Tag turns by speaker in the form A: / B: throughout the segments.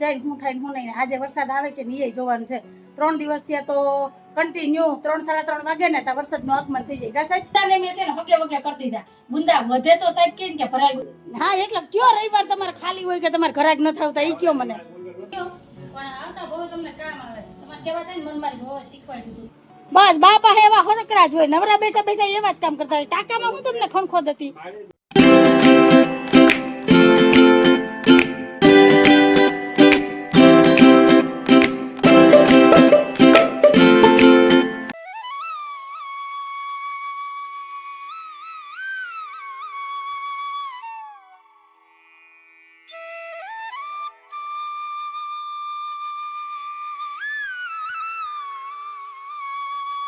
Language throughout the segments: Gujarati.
A: જાય હું થાય હું નહીં. આજે વરસાદ આવે કે નહીં એ જોવાનું છે. ત્રણ દિવસ થયા તો કન્ટિન્યુ ત્રણ સાડા ત્રણ વાગે ને ત્યાં વરસાદનું આગમન થઈ જાય. સાહેબ?
B: બુંદાને મેં છે ને હકે વગે કરી દીધા ગુંદા વધે તો સાહેબ કે કે ભરાય
A: હા એટલે કયો રવિવાર તમારે ખાલી હોય કે તમારે ઘરાક ન થાવતા એ કયો મને?
B: પણ આવતા બહુ તમને કામ આવે. તમારે કહેવા થાય મન મારી બહુ શીખવાડી દીધું.
A: બસ બાપા એવા હરકડા જ હોય. નવરા બેઠા બેઠા એવા જ કામ કરતા હોય. ટાકામાં હું તમને ખણખોદ હતી?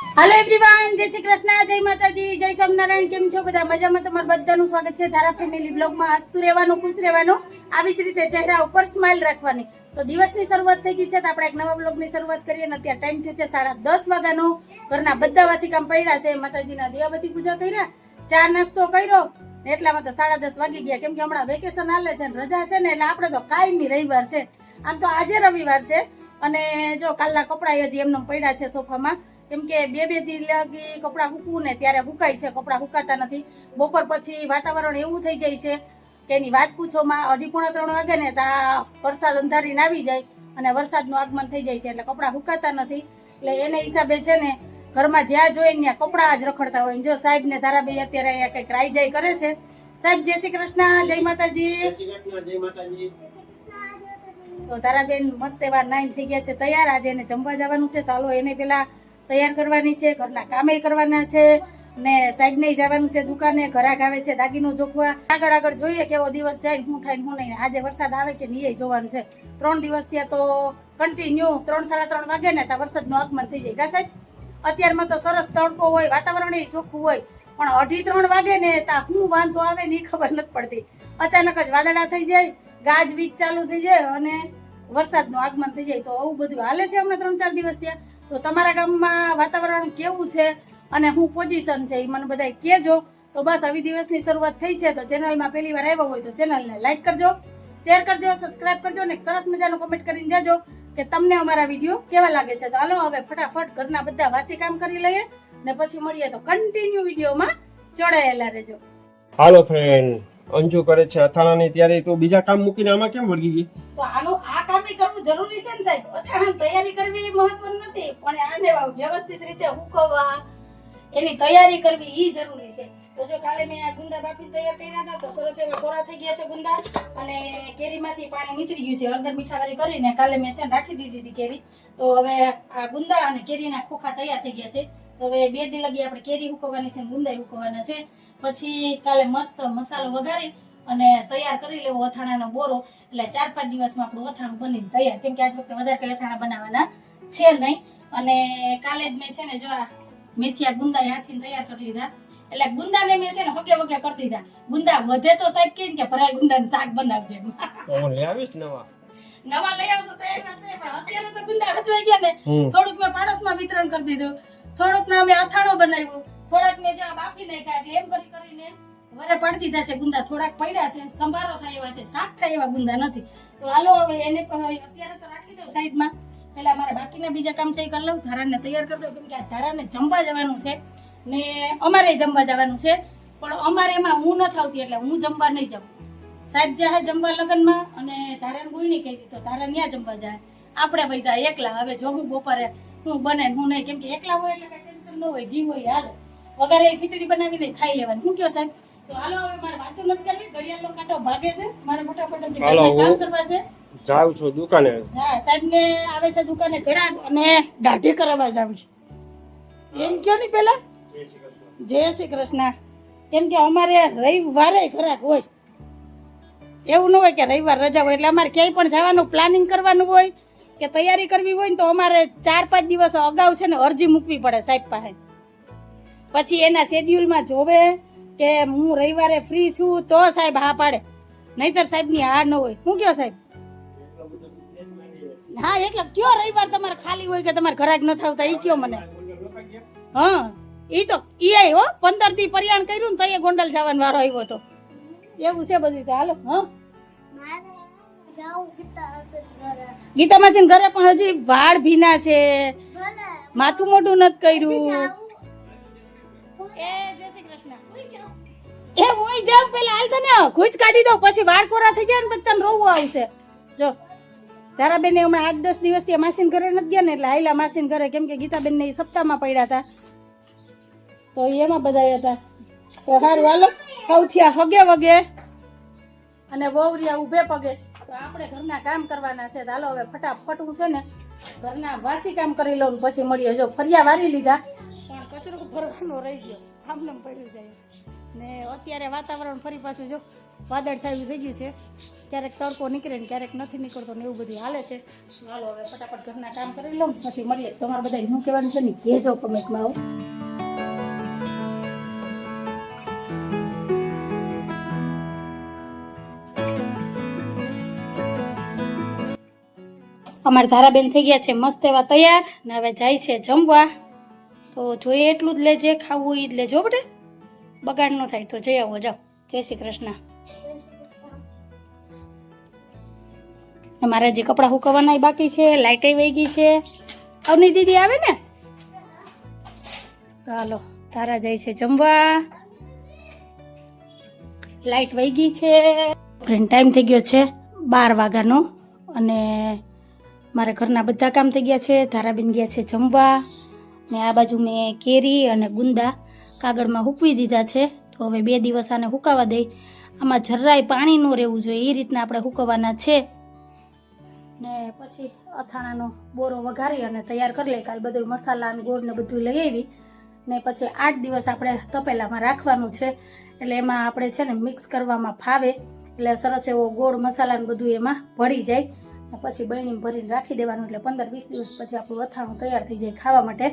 A: હાલો એવરીવન જય શ્રી કૃષ્ણ, જય માતાજી, જય સ્વામિનારાયણ, કેમ છો બધા? મજામાં તમારું બધાનું સ્વાગત છે ધારા ફેમિલી બ્લોગમાં. હસતું રહેવાનું, ખુશ રહેવાનું, આવી જ રીતે ચહેરા ઉપર સ્માઇલ રાખવાની. તો દિવસની શરૂઆત થઈ ગઈ છે તો આપણે એક નવા બ્લોગની શરૂઆત કરીએ ને અત્યારે ટાઈમ થયો છે સાડા દસ વાગ્યાનો. ઘરના બધા વાસી કામ પડ્યા છે, માતાજીના દેવાબતી પૂજા કર્યા, ચા નાસ્તો કર્યો એટલામાં તો સાડા દસ વાગી ગયા. કેમ કે હમણાં વેકેશન હાલે છે ને રજા છે ને એટલે આપણે તો કાયમી રવિવાર છે. આમ તો આજે રવિવાર છે અને જો કાલના કપડાં હજી એમને પડ્યા છે સોફામાં. કેમ કે બે બે દી લાગી કપડાં હૂકવું ને ત્યારે હુકાય છે કપડાં હુકાતા નથી. બપોર પછી વાતાવરણ એવું થઈ જાય છે કે એની વાત પૂછોમાં અઢી પોણા ત્રણ વાગે ને ત્યાં વરસાદ અંધારીને આવી જાય અને વરસાદનું આગમન થઈ જાય છે એટલે કપડાં હુકાતા નથી. એટલે એને હિસાબે છે ને ઘરમાં જ્યાં જોઈએ ત્યાં કપડાં જ રખડતા હોય. જો સાહેબ ને ધારાભાઈ અત્યારે અહીંયા કંઈક રાઈ જાય કરે છે. સાહેબ જય શ્રી કૃષ્ણ જય માતાજી. તો તારાબેન મસ્ત એવા નાઈન થઈ ગયા છે તૈયાર. આજે એને જમવા જવાનું છે. તો હાલો એને પેલા તૈયાર કરવાની છે, ઘરના કામે કરવાના છે ને સાહેબ નહીં જવાનું છે દુકાને ઘરાક આવે છે, દાગીનો જોખવા. આગળ આગળ જોઈએ કેવો દિવસ જાય હું થાય હું નહીં. આજે વરસાદ આવે કે નહીં જોવાનું છે. ત્રણ દિવસ ત્યાં તો કન્ટિન્યુ ત્રણ સાડા ત્રણ વાગે ને ત્યાં વરસાદનું આગમન થઈ જાય. કા સાહેબ? અત્યારમાં તો સરસ તડકો હોય, વાતાવરણ ચોખ્ખું હોય, પણ અઢી ત્રણ વાગે ને ત્યાં શું વાંધો આવે ને એ ખબર નથી પડતી. અચાનક જ વાદળા થઈ જાય, ગાજવીજ ચાલુ થઈ જાય અને વરસાદનું આગમન થઈ જાય. તો આવું બધું હાલે છે હમણાં ત્રણ ચાર દિવસ થયા તો તમારા ગામમાં વાતાવરણ કેવું છે અને શું પોઝિશન છે એ મને બધા કહેજો. તો બસ આવી દિવસની શરૂઆત થઈ છે તો ચેનલમાં પહેલી વાર આવ્યા હોય તો ચેનલને લાઈક કરજો શેર કરજો સબસ્ક્રાઇબ કરજો અને સરસ મજાનો કોમેન્ટ કરીને જાજો કે તમને અમારા વીડિયો કેવા લાગે છે. તો હાલો હવે ફટાફટ ઘરના બધા વાસી કામ કરી લઈએ ને પછી મળીએ તો કન્ટિન્યુ વિડીયોમાં જોડાયેલા રહેજો.
C: હાલો ફ્રેન્ડ અંજુ કરે છે અથાણાની ત્યારે. તો બીજા કામ મૂકીને આમાં કેમ વળગી ગઈ?
A: તો આનું આ કામ કરવું જરૂરી છે ને સાહેબ? અથાણાની તૈયારી કરવી એ મહત્વનું નથી, પણ આને વ્યવસ્થિત રીતે હુકવવા એની તૈયારી કરવી ઈ જરૂરી છે. તો જો કાલે મેં આ ગુંદા બાફી તૈયાર કર્યા હતા, તો સરસ એવા કોરા થઈ ગયા છે ગુંદા, અને કેરીમાંથી પાણી નીતરી ગયું છે, હળદર મીઠાવાળી કરીને કાલે મેં છે રાખી દીધી હતી કેરી. તો હવે આ ગુંદા અને કેરીના ખોખા તૈયાર થઈ ગયા છે. હવે બે દી લગી આપણે કેરી ઉકવવાની છે અને ગુંદા છે. પછી કાલે મસ્ત મસાલો વઘારી અને તૈયાર કરી લેવો અથાણાનો બોરો. એટલે ચાર પાંચ દિવસમાં આપણું અથાણું બનીને તૈયાર. કેમ કે આજ વખતે વધારે કઈ અથાણા બનાવવાના છે નહીં. અને કાલે જ મેં છે ને જો આ મેથીયા ગુંદા હાથથી તૈયાર કરી લીધા. એટલે ગુંદાને મેં છે ને હગે વગે કરતી દીધા. ગુંદા વધે તો સાહેબ કે કે ભરાય ગુંદાનું શાક બનાવજે
C: હું લઈ આવીશ નવા?
A: નવા લઈ આવશો તો એક વાત પણ અત્યારે તો ગુંદા હચવાઈ ગયા ને. થોડુંક મેં પાડોશમાં વિતરણ કરી દીધું. થોડુંક ના મેં અથાણો બનાવ્યું. થોડાક મેં જ્યાં બાફી નાખ્યા એટલે એમ કરી કરીને વરે પડતી થશે ગુંદા. થોડાક પડ્યા છે, સંભારો થાય એવા છે, શાક થાય એવા ગુંદા નથી. તો હાલો, હવે એને પણ અત્યારે તો રાખી દઉં સાઈડમાં. પેલા મારે બાકીના બીજા કામ છે એ કરી લઉં. ધારાને તૈયાર કરી દઉં, કેમ કે આ ધારાને જમવા જવાનું છે ને અમારે જમવા જવાનું છે. પણ અમારે એમાં હું નથી આવતી એટલે હું જમવા નહીં જાઉં. સાહેબ જાય જમવા લગ્નમાં અને ધારાને ગુઈની કહી તો ધારા ત્યાં જમવા જાય. આપણે બધા એકલા, હવે જો હું બપોરે હું બને હું નહીં કેમ કે એકલા હોય એટલે કઈ ટેન્શન ન હોય જીવ હોય હાલ. વગર ખીચડી બનાવીને ખાઈ લેવાની. શું કયો સાહેબ? તો હાલો હવે મારે વાતો નથી કરવી ઘડિયાળનો કાંટો ભાગે છે મારે ફટાફટ છે કામ કરવા છે.
C: જાઉં છું દુકાને.
A: હા સાહેબ ને આવે છે દુકાને ઘરાક અને દાઢી કરાવવા જાવી એમ કયો ની પેલા? જય શ્રી કૃષ્ણ. કેમ કે અમારે રવિવારે ઘરાક હોય. એવું ન હોય કે રવિવાર રજા હોય એટલે અમારે ક્યાંય પણ જવાનું પ્લાનિંગ કરવાનું હોય, કે તૈયારી કરવી હોય ને તો અમારે ચાર પાંચ દિવસ અગાઉ છે ને અરજી મૂકવી પડે સાહેબ પાસે. પછી એના શેડ્યુલમાં જોવે કે હું રવિવારે ફ્રી છું તો સાહેબ હા પાડે. નહીતર સાહેબની હા ન હોય. હું કયો સાહેબ? હા, એટલે કયો રવિવાર તમારે ખાલી હોય કે તમારે ઘરાક ન થાવતા? એ કયો મને? હા એ તો આય હો પંદર દી પરિયાણ કર્યું ને તો એ ગોંડલ જવાનો વારો આવ્યો હતો. એવું છે બધું તો. હાલો હા? ગીતા માસીન ઘરે પણ હજી વાળ ભીના છે. માથું મોઢું નથી કર્યું. એ જય શ્રી કૃષ્ણ. એ હું જાઉં પેલા હાલ તને ખુજ કાઢી દઉં પછી વાળ કોરા થઈ જાય ને પછી તને રોવું આવશે. જો તારાબેન હમણાં આઠ દસ દિવસથી માસીન ઘરે નથી ગયા ને એટલે આયલા માસીન ઘરે કેમ કે ગીતાબેન ને સપ્તાહમાં પડ્યા હતા. તો એમાં બધા હતા. તો હારું હાલો સૌથી હગે વગે. અને વહુરિયા ઊભે પગે. તો આપણે ઘરના કામ કરવાના છે. હાલો હવે ફટાફટ હું છે ને ઘરના વાસી કામ કરી લઉં પછી મળીએ. જો ફરિયા વારી લીધા. પણ કચરો ભરવાનો રહી ગયો. આમને પડી જાય. ને અત્યારે વાતાવરણ ફરી પાછું જો વાદળ છાયું થઈ ગયું છે. ક્યારેક તડકો નીકળે ને ક્યારેક નથી નીકળતો ને એવું બધું હાલે છે. હાલો હવે ફટાફટ ઘરના કામ કરી લઉં પછી મળીએ. તમારે બધા શું કહેવાનું છે ને કહેજો કમેન્ટમાં આવો અમારા ધારાબેન થઈ ગયા છે, મસ્ત એવા તૈયાર. ને હવે જાય છે જમવા. તો જોઈએ એટલું જ લેજે, ખાવું હોય એ જ લેજો બટે. બગાડ ન થાય તો જઈ આવો, જાઓ. જય શ્રી કૃષ્ણ. મારા જે કપડાં હુકવાના બાકી છે લાઇટે વહી ગઈ છે. અવની દીદી આવે ને? હાલો, તારા જાય છે જમવા. લાઇટ વહી ગઈ છે. ટાઈમ થઈ ગયો છે બાર વાગ્યાનો. અને મારા ઘરના બધા કામ થઈ ગયા છે. ધારાબેન ગયા છે જમવા. ને આ બાજુ મેં કેરી અને ગુંદા કાગળમાં હૂકવી દીધા છે. તો હવે બે દિવસ આને હુકાવા દઈ. આમાં જરાય પાણી ન રહેવું જોઈએ. એ રીતના આપણે હુકવવાના છે. ને પછી અથાણાનો બોરો વઘારી અને તૈયાર કરી લે કાલ બધું મસાલા અને ગોળ બધું લઈ આવી. ને પછી આઠ દિવસ આપણે તપેલામાં રાખવાનું છે. એટલે એમાં આપણે છે ને મિક્સ કરવામાં ફાવે. એટલે સરસ એવો ગોળ મસાલા ને બધું એમાં ભળી જાય. પછી બહેણી ભરીને રાખી દેવાનું એટલે પંદર વીસ દિવસ પછી આપણું અથાણું તૈયાર થઈ જાય ખાવા માટે.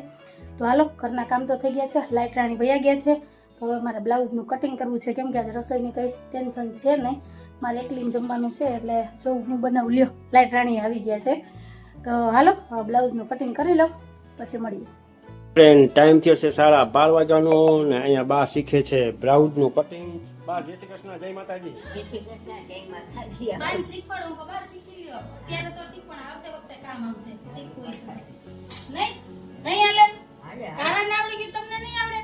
A: તો હાલો, ઘરના કામ તો થઈ ગયા છે. લાઇટ રાણી વયા ગયા છે. તો હવે મારે બ્લાઉઝનું કટિંગ કરવું છે. કેમ કે આજે રસોઈની કંઈ ટેન્શન છે નહીં. મારે એકલીને જમવાનું છે એટલે જો હું બનાવું, લ્યો. લાઇટ રાણી આવી ગયા છે. તો હાલો બ્લાઉઝનું કટિંગ કરી લઉં, પછી મળીએ.
C: ટાઈમ થયો છે સાડા બાર વાગ્યાનો ને અહીંયા બા શીખે છે બ્લાઉઝનું કટિંગ. બા જય શ્રી કૃષ્ણ જય માતાજી.
B: બાઈને શીખવાડું કે બસ શીખી લ્યો. ત્યારે તો ઠીક પણ આવતે વખતે કામ આવશે. શીખવું એ નહીં? નહીં આલે? તારા ના આવડી ગયું તમને નહીં આવડે?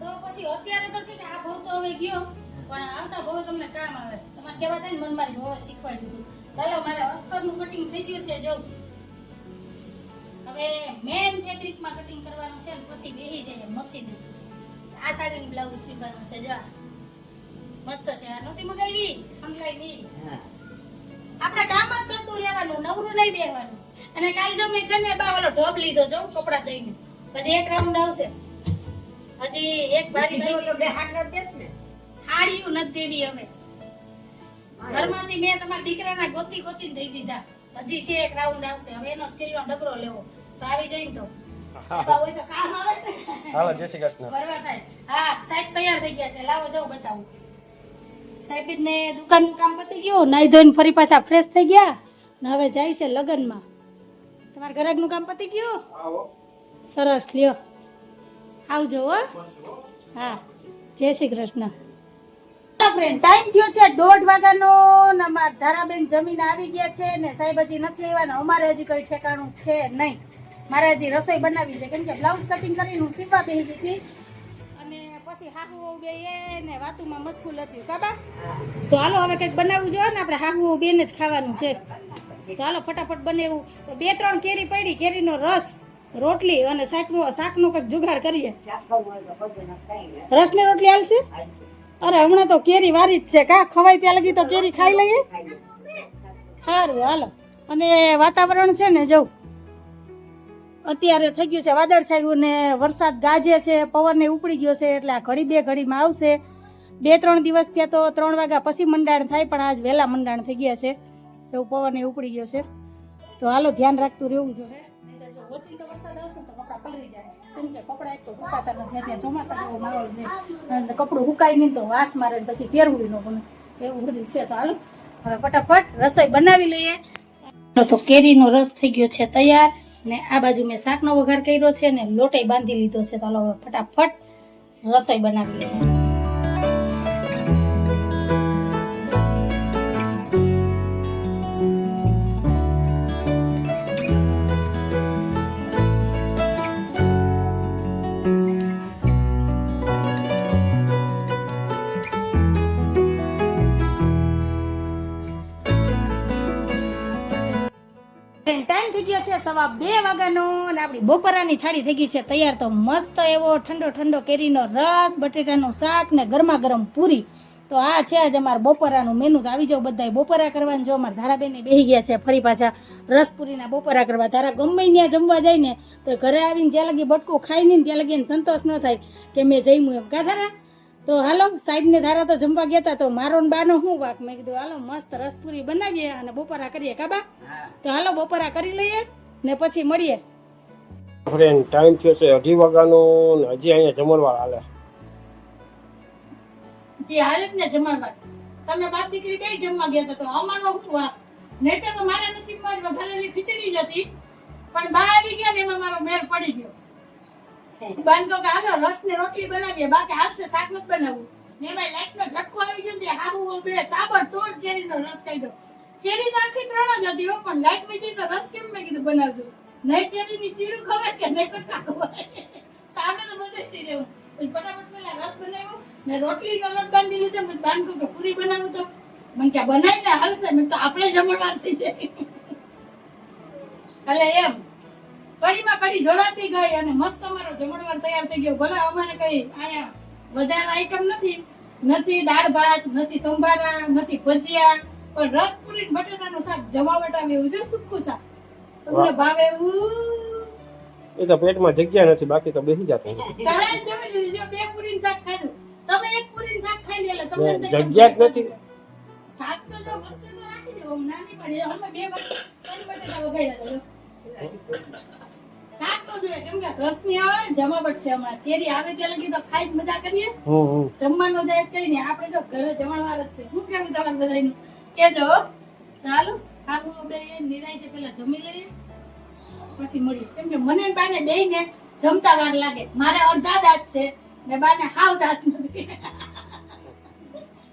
B: તો પછી અત્યારે તો ઠીક આ ભાવ તો હવે ગયો. પણ આવતા ભાવ તમને કામ આવે. તમારે કહેવા થાય ને મન મારી ભાવે શીખવાડી દીધું. ચાલો મારે અસ્તરનું કટિંગ થઈ ગયું છે જો. હવે મેન ફેબ્રિકમાં કટિંગ કરવાનું છે ને પછી બેહી જાય મશીન. આ સાડીનું બ્લાઉઝ સીવવાનું છે જો. મસ્ત છે. આ નહોતી મગાવી? નહીં આપણે કામ જ કરતું રહેવાનું નવરું નહીં બેહવાનું. અને કાલ જો મેં છે ને બા ઓલો ઢોબ લીધો જો કપડા દઈને પછી એક રાઉન્ડ આવશે. હજી એક બારી બાકી છે. હાડીયું નથી દેવી હવે. ઘરમાંથી મેં તમારા દીકરાના ગોતી ગોતી દઈ દીધા. હજી છે એક રાઉન્ડ આવશે. હવે એનો સ્ટીલનો ડબરો લેવો. તો આવી જાય ને તો બા હોય તો કામ આવે
C: હાલો જય શ્રી કૃષ્ણ.
B: હા સાહેબ તૈયાર થઈ ગયા છે. લાવો જાઉં બતાવું. સાહેબ ને દુકાનનું કામ પતી ગયું
A: નાહી ધોઈને ફરી પાછા ફ્રેશ થઈ ગયા ને હવે જાય છે લગ્નમાં. તમારા ઘરાકનું કામ પતી ગયું? સરસ લ્યો. આવજો હો. હા. જય શ્રી કૃષ્ણ. ફ્રેન્ડ ટાઈમ થયો છે દોઢ વાગ્યાનો ને અમારા ધારાબેન જમીન આવી ગયા છે ને સાહેબ હજી નથી આવ્યા ને અમારે હજી કઈ ઠેકાણું છે નહીં. મારે હજી રસોઈ બનાવી છે. કેમ કે બ્લાઉઝ કટિંગ કરીને હું સીવવા બેસી હતી. પછી હાહુ વહુ બે ને વાતુમાં મસ્કુલ હતી કાબા તો હાલો હવે કંઈક બનાવવું જોઈએ ને આપણે હાહુ બેને જ ખાવાનું છે. તો હાલો ફટાફટ બનેવું. તો બે ત્રણ કેરી પડી કેરીનો રસ રોટલી અને શાકનો શાકનો કંઈક જુગાડ કરીએ. રસની રોટલી હાલશે? અરે હમણાં તો કેરી વારી જ છે કા? ખવાય ત્યાં લગી તો કેરી ખાઈ લઈએ? સારું હાલો. અને વાતાવરણ છે ને જવું. અત્યારે થઈ ગયું છે વાદળ છાયું ને વરસાદ ગાજે છે પવનને ઉપડી ગયો છે, એટલે આ ઘડી બે ઘડીમાં આવશે. બે ત્રણ દિવસ ત્યાં તો ત્રણ વાગ્યા પછી મંડાણ થાય, પણ આજ વહેલા મંડાણ થઈ ગયા છે. એવું પવનને ઉપડી ગયો છે. તો હાલો ધ્યાન રાખતું રહેવું જોઈએ. તો ચોમાસા જેવો માહોલ છે. કપડું સુકાય નહીં તો વાસ મારે પછી પહેરવું ન ગમે. એવું બધું છે તો હાલો. હવે ફટાફટ રસોઈ બનાવી લઈએ. તો કેરીનો રસ થઈ ગયો છે તૈયાર. ને આ બાજુ મેં શાકનો વઘાર કર્યો છે ને લોટે બાંધી લીધો છે તો હવે ફટાફટ રસોઈ બનાવી લઈએ. સવા બે વાગ્યાનો અને આપણી બપોરાની થાળી થઈ ગઈ છે તૈયાર, તો મસ્ત એવો ઠંડો ઠંડો કેરીનો રસ, બટેટાનું શાક ને ગરમા ગરમ પૂરી. તો આ છે આજ અમારે બપોરાનું મેનુ તો આવી જાઓ બધાય બપોરા કરવાનું જો અમારા ધારાબેને બેસી ગયા છે ફરી પાછા રસપુરીના બપોરા કરવા. તારા ગમે ત્યાં જમવા જાય ને, તો ઘરે આવીને જ્યાં લગી બટકો ખાઈ નહીં ત્યાં લગીને સંતોષ ન થાય કે મેં જમ્યું એમ. કા ધારા? તો હાલો, સાહેબને ધારા તો જમવા ગયા હતા તો મારો બાનો હું વાક? મેં કીધું, હાલો, મસ્ત રસપુરી બનાવીએ અને બપોરા કરીએ. કાબા તો હાલો, બપોરા કરી લઈએ. ને પછી મળીએ.
C: ફ્રેન્ડ ટાઈમ થયો છે અઢી વાગ્યાનો ને હજી અહીંયા જમણવાર હાલે.
A: જે હાલત ને જમણવાર. તમે બાપ દીકરી બે જમવા ગયા તો અમારો શું વાત નહીતર તો મારા નસીબમાં જ વધારેલી ખીચડી જ હતી. પણ બા આવી ગયા ને એમાં મારો મેર પડી ગયો. બાંધો કે હાલો રસ ને રોટલી બનાવીએ. બાકી હાલશે શાક નથી બનાવવું. ને એમાં લાઈટ નો ઝટકો આવી ગયો ને હારું બે તાબડતોડ કેરીનો રસ કાઢ્યો. કેરી તો ત્રણ જ હતી પણ લાઈટ વીતી તો રસ કેમ મેં કીધું બનાવજો. નહીં કેરીની ચીરું ખવાય કે નહીં કટકા ખવાય? આપણે તો બધે રહેવું. ફટાફટ પેલા રસ બનાવ્યો ને રોટલીનો લોટ બાંધી લીધો. મેં બાંધ્યું કે પૂરી બનાવું તો. મને કે બનાવી ને હાલશે. મેં તો આપણે જમણવાર થઈ જાય. એટલે એમ કડીમાં કઢી જોડાતી ગઈ અને મસ્ત અમારો જમણવાર તૈયાર થઈ ગયો. ભલે અમારે કઈ આયા વધારે આઈટમ નથી. નથી દાળ ભાત, નથી સંભારા, નથી ભજીયા. પણ રસ પૂરી ને બટાટાનું શાક જમાવટ આવે એવું છે સુખું શાક. તમને ભાવે એવું.
C: એ તો પેટમાં જગ્યા નથી બાકી તો બેસી જતું.
A: તારે જમી લીધું જો બે પૂરીનું શાક ખાધું. તમે એક પૂરીનું શાક ખાઈ લે એટલે તમને તો
C: જગ્યા જ નથી.
A: શાક તો જો વધશે તો રાખી દેવો નાની પડે અમે બે બટાટા વઘાર્યા હતા શાક તો જોઈએ કેમ કે આવે ને જમાવટ છે અમારે. કેરી આવે ત્યાં લગી તો ખાઈ મજા કરીએ. જમવાનું જાય કઈ નહીં આપણે જો ઘરે જમણવાર જ છે. હું કેમ તમારે બધાનું કેજો. ચાલો. બે નિરાયતે પેલા જમી લઈએ. પછી મળીએ. કેમ કે મને ને બાને બે ને જમતા વાર લાગે. મારે અડધા દાંત છે ને બાને હાવ દાંત નથી.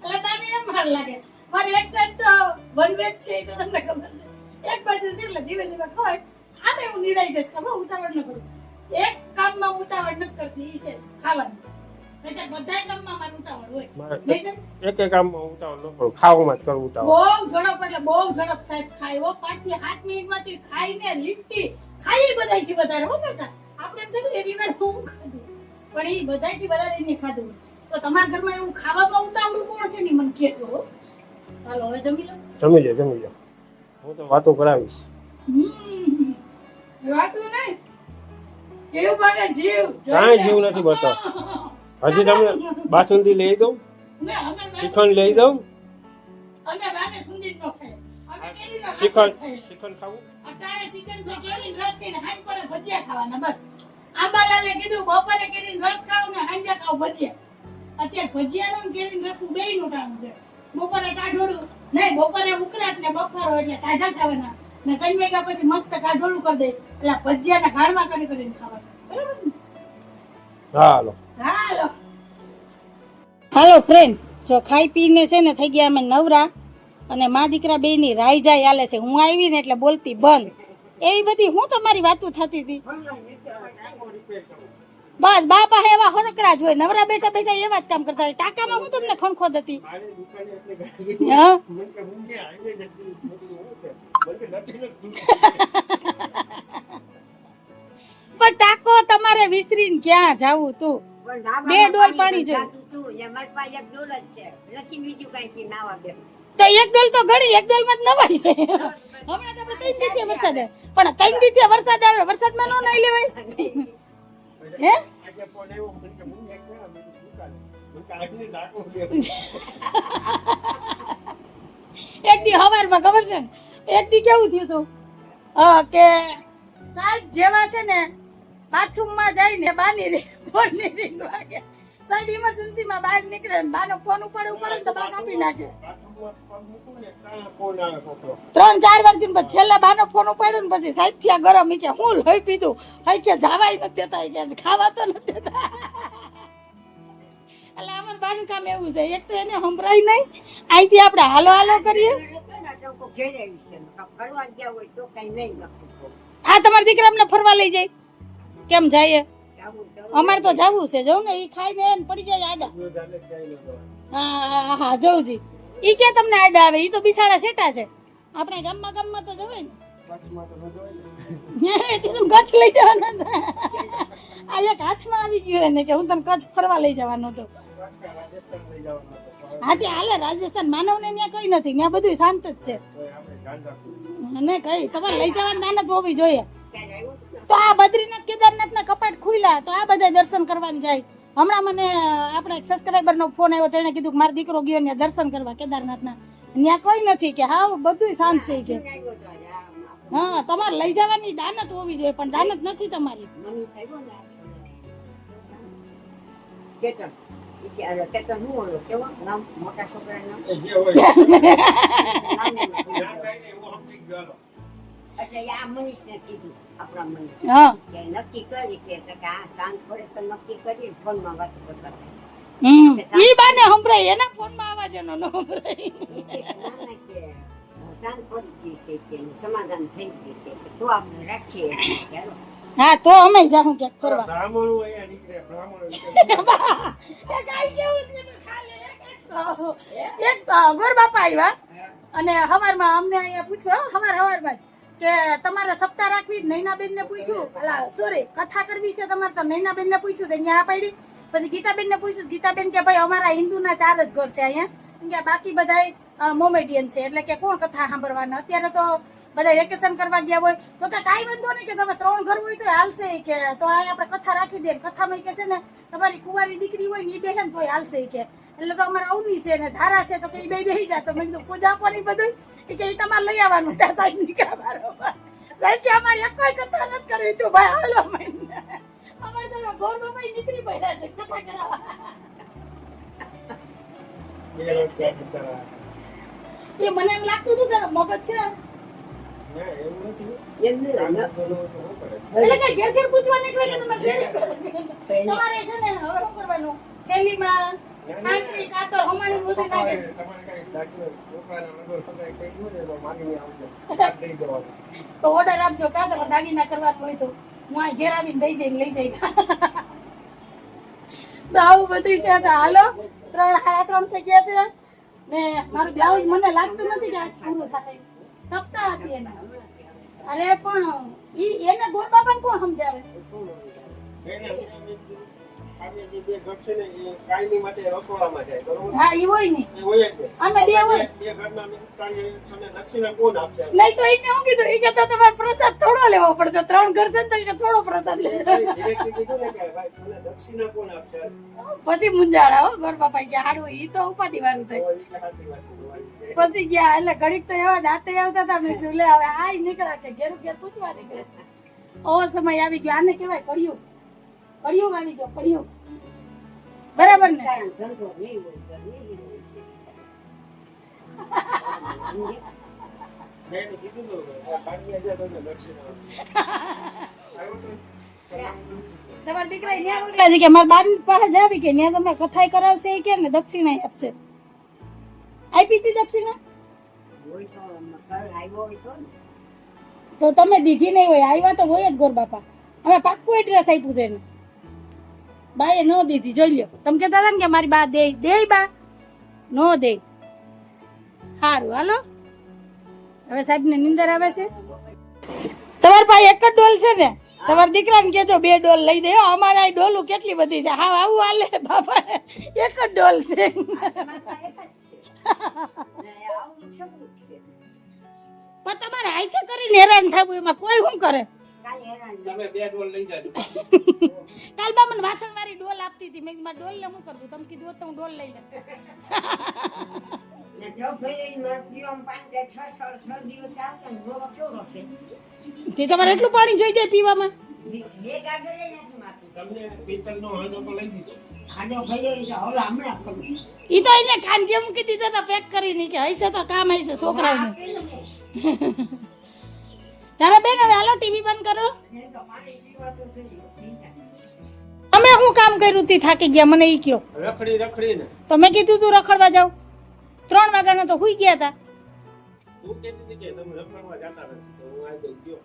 A: એટલે તને એમ વાર લાગે. મારે એક સાઈડ તો વનવેજ છે તો તમને ખબર છે. એક બાજુ છે એટલે ધીમે ધીમે ખવાય. આમે હું નિરાયતે જ ખાવ ઉતાવળ ન કરું. એક કામમાં ઉતાવળ નથી કરતી એ છે ખાવાનું.
C: એક એક કામમાં ઉતાવળ ન કરું. ખાવામાં જ કરું ઉતાવળ.
A: બહુ ઝડપ એટલે બહુ ઝડપ સાહેબ ખાય હો. પાંચથી સાત મિનિટમાંથી ખાઈને લીટી ખાઈ બધાયથી વધારે હો પાછા. આપણે એમ થયું એટલી વાર હું ખાધું? પણ એ બધાયથી વધારે એને ખાધું. તો તમારા ઘરમાં એવું ખાવામાં ઉતાવળું કોણ છે ને મને કહેજો. હાલો હવે જમી લો.
C: જમી લે જમી લે હું તો વાતો કરાવીશ.
A: વાતું નહીં. જીવ બને જીવ.
C: કાંઈ જીવ નથી બનતો. હજી તમને બાસુંદી લઈ દઉં
A: ના,
C: શ્રીખંડ લઈ દઉં.
A: ન
C: શ્રીખંડ શ્રીખંડ ખાવું?
A: અટાણે છે રસ હાંજ પડે ભજીયા ખાવાના બસ. આંબાલાલે કીધું બપોરે કેરીનો રસ ખાવ ને હાંજે ખાવ ભજીયા. અત્યારે ભજીયાનું ને કેરીનો ટાણું છે. બપોરે ટાઢોળું નહીં બપોરે ઉકળાટ ને બફારો એટલે ટાઢા થવાના ને ત્રણ વાગ્યા પછી મસ્ત ટાઢોળું કરી દે. એટલે ભજીયાના ગાળમાં કરી કરીને ખાવાના. બરાબર ને?
C: હાલો.
A: હાલો ફ્રેન્ડ જો ખાઈ પીને છે ને થઈ ગયા અમે નવરા અને મા દીકરા બે ની રાઈ જાય આલે છે. હું આવી ને એટલે બોલતી બંધ. એવી બધી હું તમારી વાતો થતી હતી? બસ, બાપા એવા હરકડા જ હોય. નવરા બેઠા બેઠા એવા જ કામ કરતા હોય. ટાકામાં હું તમને ખણખોદ હતી? પણ ટાકો તમારે વિસરીને ક્યાં જાવું તું? બે ડોલ પાણી જોઈએ. તો એક ડોલ તો ઘણી એક ડોલમાં જ નવાઈ છે. હમણાં તો ત્રણ દીથી વરસાદ. આવે પણ ત્રણ દીથી વરસાદ આવે? વરસાદમાં નો નાઈ લેવાય? હે એક દી હવારમાં ખબર છે ને? એક દી કેવું થયું હતું હા કે સાહેબ જેવા છે ને બાથરૂમમાં જઈને બાની રી ફોનની રિંગ વાગે. સાહેબ ઇમરજન્સીમાં બહાર નીકળે ને બાનો ફોન ઉપાડે ઉપાડે તો બા કાપી નાખે. ત્રણ, ચારથી પછી છેલ્લા બાનો ફોન ઉપાડ્યો ને પછી સાહેબ થયા ગરમ. કે, હું લોહી પીધું. હઈ કે, જાવાય નથી દેતા. કે, ખાવા તો નથી દેતા. એટલે અમારું બાનું કામ એવું છે. એક તો એને સંભળાય નહીં. અહીંથી આપણે હાલો હાલો કરીએ. આ તમારા દીકરા અમને ફરવા લઈ જાય. કેમ જાય અમારે તો જવું છે. જવું ને એ ખાઈને એને પડી જાય આડા. હા હા હા જવું એ ક્યાં તમને આડા આવે? એ તો બિસાડા સેટા છે. આપણે ગામમાં ગામમાં તો જવાય ને. કચ્છ લઈ જવાનો હતો. આ એક હાથમાં આવી ગયો એને કે હું તને કચ્છ ફરવા લઈ જવાનો હતો.
C: કચ્છ કે રાજસ્થાન લઈ જવાનો હતો. તો
A: હા તે હાલે રાજસ્થાન માનવને ત્યાં કઈ નથી. ત્યાં બધું શાંત જ છે. અને કઈ તમારે લઈ જવાની દાનત હોવી જોઈએ. તો આ બદ્રીનાથ કેદારનાથના કપાટ ખુલ્યા. તો આ બધા દર્શન કરવાનું જાય. હમણાં મને આપણા એક સબસ્ક્રાઈબરનો ફોન આવ્યો તેણે કીધું કે મારો દીકરો ગયો ને દર્શન કરવા કેદારનાથના. ત્યાં કોઈ નથી કે હા બધું શાંત છે કે. હા તમારે લઈ જવાની દાનત હોવી જોઈએ પણ દાનત નથી તમારી.
D: કેતન. કેતન શું ઓલો કેવો? નામ? મોટા છોકરાનું નામ?
C: એ જે હોય.
D: નામ નહીં
C: ત્યાં
D: ખબર.
C: કાંઈ નહીં, હું સમજી ગયો. હાલો.
D: એટલે આ કીધું. આપણા મન
A: હા
D: કે નક્કી કરી કે કે આ શાંત પડે તો નક્કી કરી ફોનમાં વાત કરતા હતા.
A: હમ ઈ બાને સંભળાય એના ફોનમાં અવાજ એનો ન સંભળાય
D: એ કે ના ના કે પડી ગઈ છે કે સમાધાન થઈ ગયું કે કે તો આપણે રાખીએ કે
A: હા તો અમે જાઉં ક્યાંક ફરવા
C: બ્રાહ્મણો અહીંયા નીકળે બ્રાહ્મણો.
A: એક આઈ કેવું છે તો ખાલી એક એક તો એક ગોર બાપા આવ્યા અને હવારમાં અમને અહીંયા પૂછ્યું હવાર હવારમાં જ કે તમારે સપ્તાહ રાખવી નૈનાબેન ને પૂછ્યું. અલા સોરી કથા કરવી છે તમારે તો નૈનાબેન ને પૂછ્યું, તો અહીંયા પાડી. પછી ગીતાબેન ને પૂછ્યું, ગીતાબેન કે ભાઈ, અમારા હિન્દુના ચાર જ ઘર છે અહીંયા. કે બાકી બધા મોમેડિયન છે. એટલે કે કોણ કથા સાંભળવાના? અત્યારે તો બધા વેકેશન કરવા ગયા હોય તો કે કાંઈ વાંધો નહીં કે તમે ત્રણ ઘર હોય તો હાલશે કે. તો અહીં આપણે કથા રાખી દે કથામાં કે છે ને તમારી કુંવારી દીકરી હોય ને એ બેસે ને તોય હાલશે કે. એટલે તો અમારે અવની છે ને ધારા છે તો કે એ બે બેહી જાય તો મેં કીધું પૂજા આપવાની બધું કે એ તમારે લઈ આવવાનું. ત્યાં સાહેબ નીકળ્યા બરોબર સાહેબ કે અમારે એક કોઈ કથા નથી કરવી. તું ભાઈ હાલો મહિને અમારે તો ભોર બાપા નીકળી પડ્યા છે કથા કરાવવા. એ મને એમ લાગતું હતું કે મગજ છે. એટલે કે ઘેર ઘેર પૂછવા નીકળે કે તમારે ઘેર. તમારે છે ને હવે શું કરવાનું? થેલીમાં ફાંસી કાતર હમાણી બધું નાખે.
C: તમારે કાંઈ દાખલો છોકરાના લગ્ન પતાય કંઈ ગયું ને તો
A: ઓર્ડર આપજો કાતર દાગીના કરવાનું હોય તો. હું આ ઘેર આવીને દઈ જઈને લઈ જઈ તો આવું બધું છે તો હાલો. ત્રણ સાડા ત્રણ થઈ ગયા છે. ને મારું બ્લાઉઝ મને લાગતું નથી કે આજ પૂરું થાય. સપ્તાહ હતી એને. અરે પણ ઈ એને ગોર બાબાને કોણ સમજાવે?
C: હું
A: ઈ હોય ને. અમે બે હોય. નહીં તો એને શું કીધું ઈ કહેતા તમારે પ્રસાદ થોડો લેવો પડશે. ત્રણ ઘર છે ને થોડો પ્રસાદ પછી મુંજાડા હો ગોર બાપા કે હાડું ઈ તો ઉપાધિ વાળું થાય પછી ગયા એટલે ઘડીક તો એવા દાંતે આવતા હતા મેં કીધું લે હવે આય નીકળ્યા કે ઘેર ઘેર પૂછવા નીકળે ઓવો સમય આવી ગયો આને કહેવાય કળિયુગ. કળિયુગ આવી ગયો કળિયુગ. બરાબર ને?
D: ધંધો નહીં હોય.
A: તમારા દીકરા ન્યા કે મારા બાર પાસે જાવી કે ન્યા તમે કથાઈ કરાવશે એ કે ને દક્ષિણા આપશે? આપી હતી દક્ષિણા?
D: તો
A: તમે દીધી નહીં હોય આવ્યા તો હોય જ ગોર બાપા. અમે પાક્કું એડ્રેસ આપ્યું હતું એને. બાએ ન દીધી જોઈ લ્યો. તમે કહેતા હતા ને કે મારી બા દે દે બા. ન દે સારું હાલો. હવે સાહેબને નિંદર આવે છે. તમારી પાસે એક જ ડોલ છે ને? તમારા દીકરાને કહેજો બે ડોલ લઈ દે. હો. અમારે આ ડોલું કેટલી બધી છે. હા આવું હાલે બાપા. એક જ ડોલ છે. પણ તમારે આઈથી કરીને હેરાન થવું એમાં કોઈ શું કરે?
D: કાંઈ હેરાન નહીં.
C: તમે બે ડોલ લઈ જાજો.
A: કાલ બા મને વાસણ વાળી ડોલ આપતી હતી. મેં મારે ડોલ ને શું કરવું? તમે કીધું તો હું ડોલ લઈ લે તમારે એટલું પાણી જોઈ જાય પીવામાં?
D: બે બે ગાગરે નથી મારતું
C: હાંડો તો લઈ દીધો.
D: આજો ભાઈ છે હવે હમણાં કરું
A: ઈ તો એને ખાંજે મૂકી દીધો તો પેક કરીને કે હશે તો કામ હશે
D: છોકરા
A: તારા બેન હવે હાલો ટીવી બંધ કરો. અમે શું કામ કર્યું તી થાકી ગયા? મને ઈ કયો.
C: રખડી રખડીને.
A: તો મેં કીધું તું રખડવા જાવ. ત્રણ વાગ્યાના તો હુઈ ગયા હતા
C: તું કહેતી હતી કે તમે રખડવા જતા નથી તો હું આજે ગયો.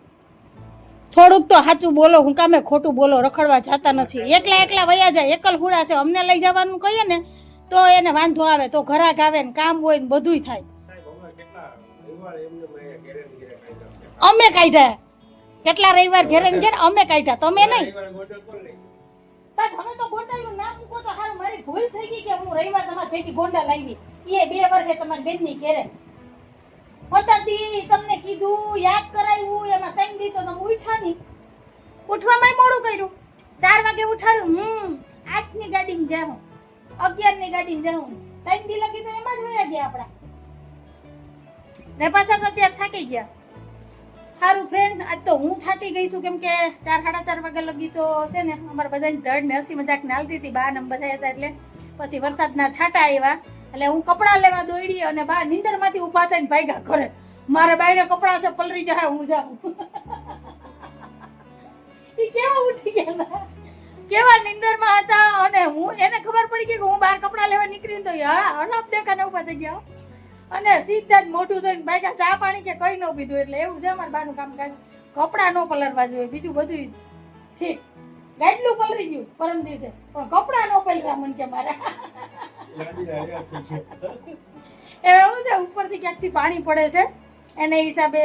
A: થોડુંક તો સાચું બોલો હું કામે ખોટું બોલો રખડવા જતા નથી. એકલા એકલા વયા જાય એકલ હુડા છે અમને લઈ જવાનું કહીએ ને તો એને વાંધો આવે તો ઘરાક આવે ને કામ હોય ને બધુંય થાય. અમે કાઢ્યા. કેટલા રવિવાર ઘેરે ને ઘેર અમે કાઢ્યા તમે નહીં?
C: રવિવારે ગોટલ કોણ લઈ?
B: બસ હવે તો ગોંડલનું નામ મૂકો તો હારું મારી ભૂલ થઈ ગઈ કે હું રવિવાર તમારી ભેગી ગોંડલ આવી એ બે વર્ષે તમારી બેનની ઘેરે. પતાતી તમને કીધું, યાદ કરાવ્યું, એમાં સંગ દી તો ઉઠા નહીં.
A: ઉઠવામાં મોડું કર્યું. ચાર વાગે ઉઠાડ્યું. હમ,
B: આઠની ગાડીમાં જાઉં. અગિયારની ગાડીમાં જાઉં. ત્રણ દી લગી તો એમાં જ વયા ગયા આપણા.
A: ને પાછા તો અત્યારે થાકી ગયા. સારું ફ્રેન્ડ આજ તો હું થાકી ગઈ છું. કેમ કે ચાર, સાડા ચાર વાગ્યા લગી તો છે ને, અમારા બધાની ધડ ને હસી મજાક ને હાલતી હતી. બા ને બધા હતા એટલે. પછી વરસાદના છાંટા આવ્યા. એટલે હું કપડાં લેવા દોડી અને બા નીંદરમાંથી ઊભા થઈને ભાગ્યા ઘરે. મારે બાઈને કપડાં છે પલરી જાય, હું જાઉં. એ કેવા ઉઠી ગયા કેવા નિંદરમાં હતા? અને હું, એને ખબર પડી ગઈ કે હું બહાર કપડાં લેવા નીકળી તો હા, અનાપ દેખાને ઊભા થઈ ગયા અને સીધા જ મોટું થઈને ભાગ્યા. ચા પાણી કે કઈ ન પીધું, એટલે એવું છે અમારે બાનું કામકાજ કપડાં ન પલરવા જોઈએ, બીજું બધું ઠીક. ગાડલું પલરી ગયું પરમ દિવસે. પણ કપડાં ન પલરા મન કે મારા. એવું છે, ઉપરથી ક્યાંકથી પાણી પડે છે. એને હિસાબે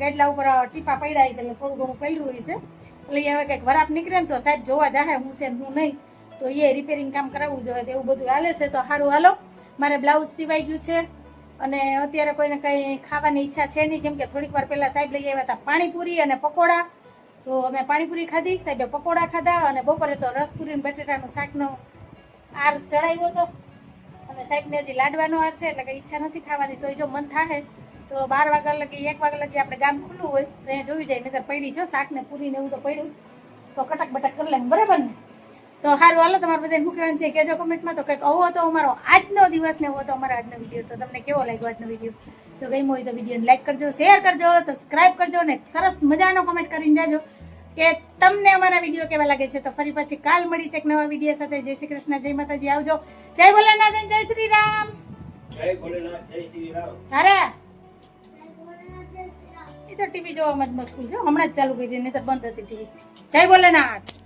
A: ગેટલા ઉપર ટીપા પડ્યા છે, એટલે થોડું ઘણું પડ્યું હોય છે. એટલે હવે કંઈક વરાપ નીકળે ને તો સાહેબ જોવા જાહે, હું છે હું નહીં. તો એ રિપેરિંગ કામ કરાવવું જોઈએ એવું બધું હાલે છે. તો સારું હાલો. મારે બ્લાઉઝ સિવાઈ ગયું છે. અને અત્યારે કોઈને કંઈ ખાવાની ઈચ્છા છે નહીં, કેમ કે થોડીક વાર પહેલાં સાહેબ લઈ આવ્યા હતા પાણીપુરી અને પકોડા. તો અમે પાણીપુરી ખાધી, સાહેબે પકોડા ખાધા અને બપોરે તો રસપુરી બટેટાનું શાકનો આર ચડાવ્યો હતો. અને સાહેબને હજી લાડવાનો આ છે એટલે કંઈ ઈચ્છા નથી ખાવાની તો જો મન થાય તો બાર વાગ્યા લગી, એક વાગ્યા લગી આપણે ગામ ખુલ્લું હોય, તો અહીંયા જોઈ જાય, નહીતર પડી છો શાક ને પૂરી ને એવું તો પડ્યું. તો કટક બટક કરી લે, બરાબર ને? તો સારું હાલો, તમારે બધાને શું કહેવાનું છે કહેજો કમેન્ટમાં. તો કંઈક આવો તો અમારો આજનો દિવસ ને એવો તો અમારો આજનો વીડિયો. તો તમને કેવો લાગ્યો આજનો વીડિયો? જો ગમ્યો હોય તો વિડીયોને લાઈક કરજો શેર કરજો સબસ્ક્રાઈબ કરજો ને સરસ મજાનો કમેન્ટ કરીને જાજો. કે તમને અમારા વીડિયો કેવા લાગે છે તો ફરી પછી કાલ મળીશ એક નવા વીડિયો સાથે. જય શ્રી કૃષ્ણ જય માતાજી. આવજો. જય ભોલેનાથ જય શ્રી રામ.
C: જય ભોલેનાથ જય શ્રી રામ.
A: અરે! એ તો ટીવી જોવામાં જ મસ્કુલ છે. હમણાં જ ચાલુ કરી નહીં તો બંધ હતી ટીવી. જય ભોલેનાથ.